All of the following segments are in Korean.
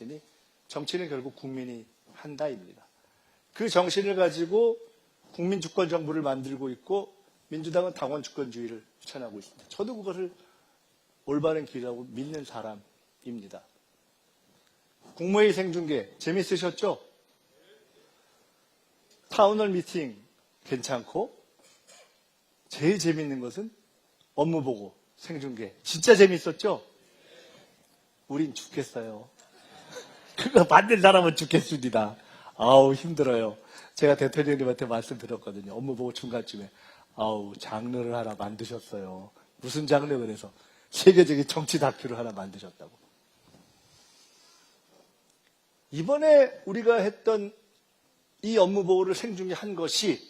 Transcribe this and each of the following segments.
말씀이 정치는 결국 국민이 한다입니다. 그 정신을 가지고 국민 주권 정부를 만들고 있고 민주당은 당원 주권주의를 추천하고 있습니다. 저도 그것을 올바른 길이라고 믿는 사람입니다. 국무회의 생중계 재밌으셨죠? 타운홀 미팅 괜찮고 제일 재밌는 것은 업무 보고 생중계 진짜 재밌었죠? 우린 죽겠어요. 그거 만든 사람은 죽겠습니다. 아우 힘들어요. 제가 대통령님한테 말씀드렸거든요. 업무 보고 중간쯤에 아우 장르를 하나 만드셨어요. 무슨 장르 그래서 세계적인 정치 다큐를 하나 만드셨다고. 이번에 우리가 했던 이 업무 보고를 생중계한 것이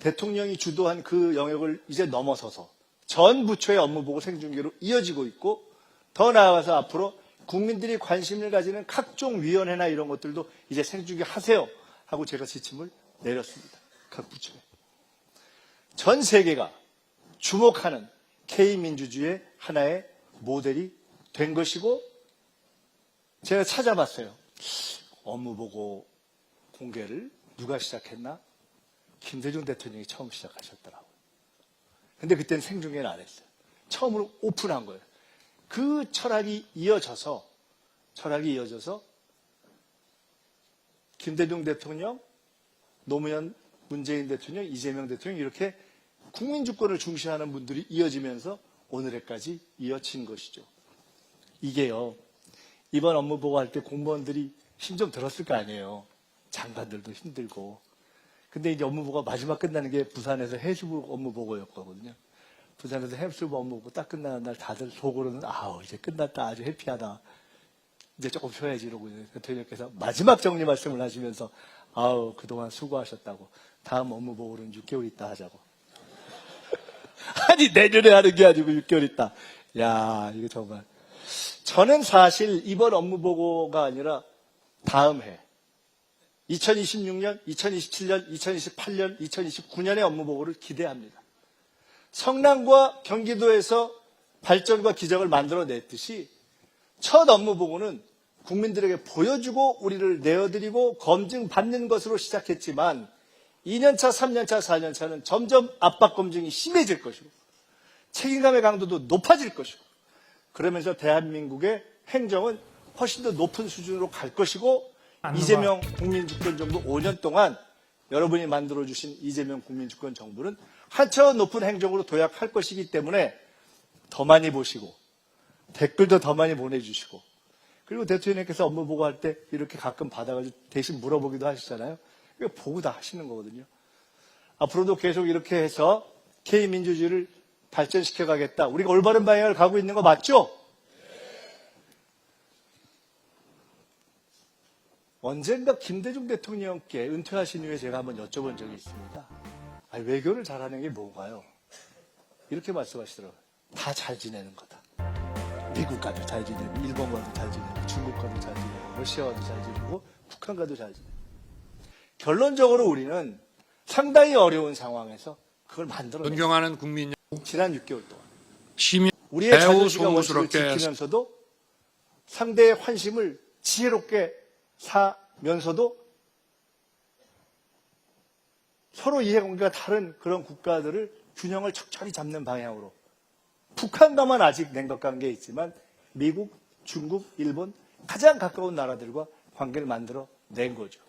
대통령이 주도한 그 영역을 이제 넘어서서 전 부처의 업무 보고 생중계로 이어지고 있고 더 나아가서 앞으로 국민들이 관심을 가지는 각종 위원회나 이런 것들도 이제 생중계 하세요 하고 제가 지침을 내렸습니다. 각 부처에. 전 세계가 주목하는 K민주주의의 하나의 모델이 된 것이고 제가 찾아봤어요. 업무 보고 공개를 누가 시작했나? 김대중 대통령이 처음 시작하셨더라고요. 근데 그때는 생중계는 안 했어요. 처음으로 오픈한 거예요. 그 철학이 이어져서, 철학이 이어져서 김대중 대통령, 노무현 문재인 대통령, 이재명 대통령 이렇게 국민 주권을 중시하는 분들이 이어지면서 오늘에까지 이어진 것이죠. 이게요, 이번 업무 보고할 때 공무원들이 힘 좀 들었을 거 아니에요. 장관들도 힘들고. 근데 이제 업무 보고가 마지막 끝나는 게 부산에서 해수부 업무 보고였거든요. 부산에서 업무 보고 딱 끝나는 날 다들 속으로는 아우 이제 끝났다 아주 해피하다. 이제 조금 쉬어야지 이러고 대통령께서 마지막 정리 말씀을 하시면서 아우 그동안 수고하셨다고 다음 업무 보고는 6개월 있다 하자고. 아니 내년에 하는 게 아니고 6개월 있다. 야 이거 정말 저는 사실 이번 업무 보고가 아니라 다음 해 2026년, 2027년, 2028년, 2029년의 업무 보고를 기대합니다. 성남과 경기도에서 발전과 기적을 만들어냈듯이 첫 업무 보고는 국민들에게 보여주고 우리를 내어드리고 검증받는 것으로 시작했지만 2년차, 3년차, 4년차는 점점 압박 검증이 심해질 것이고 책임감의 강도도 높아질 것이고 그러면서 대한민국의 행정은 훨씬 더 높은 수준으로 갈 것이고 이재명 국민주권 정부 5년 동안 여러분이 만들어주신 이재명 국민주권 정부는 한차원 높은 행정으로 도약할 것이기 때문에 더 많이 보시고 댓글도 더 많이 보내주시고 그리고 대통령께서 업무 보고할 때 이렇게 가끔 받아가지고 대신 물어보기도 하시잖아요. 이거 보고 다 하시는 거거든요. 앞으로도 계속 이렇게 해서 K민주주의를 발전시켜 가겠다. 우리가 올바른 방향을 가고 있는 거 맞죠? 언젠가 김대중 대통령께 은퇴하신 후에 제가 한번 여쭤본 적이 있습니다. 아니, 외교를 잘하는 게 뭔가요? 이렇게 말씀하시더라고요. 다 잘 지내는 거다. 미국과도 잘 지내고, 일본과도 잘 지내고, 중국과도 잘 지내고, 러시아와도 잘 지내고, 북한과도 잘 지내고. 결론적으로 우리는 상당히 어려운 상황에서 그걸 만들어냈어요. 존경하는 국민 지난 6개월 동안. 시민 우리의 자존심과 원칙을 지키면서도 상대의 환심을 지혜롭게 사면서도 서로 이해관계가 다른 그런 국가들을 균형을 적절히 잡는 방향으로 북한과만 아직 냉각 관계에 있지만 미국, 중국, 일본 가장 가까운 나라들과 관계를 만들어 낸 거죠.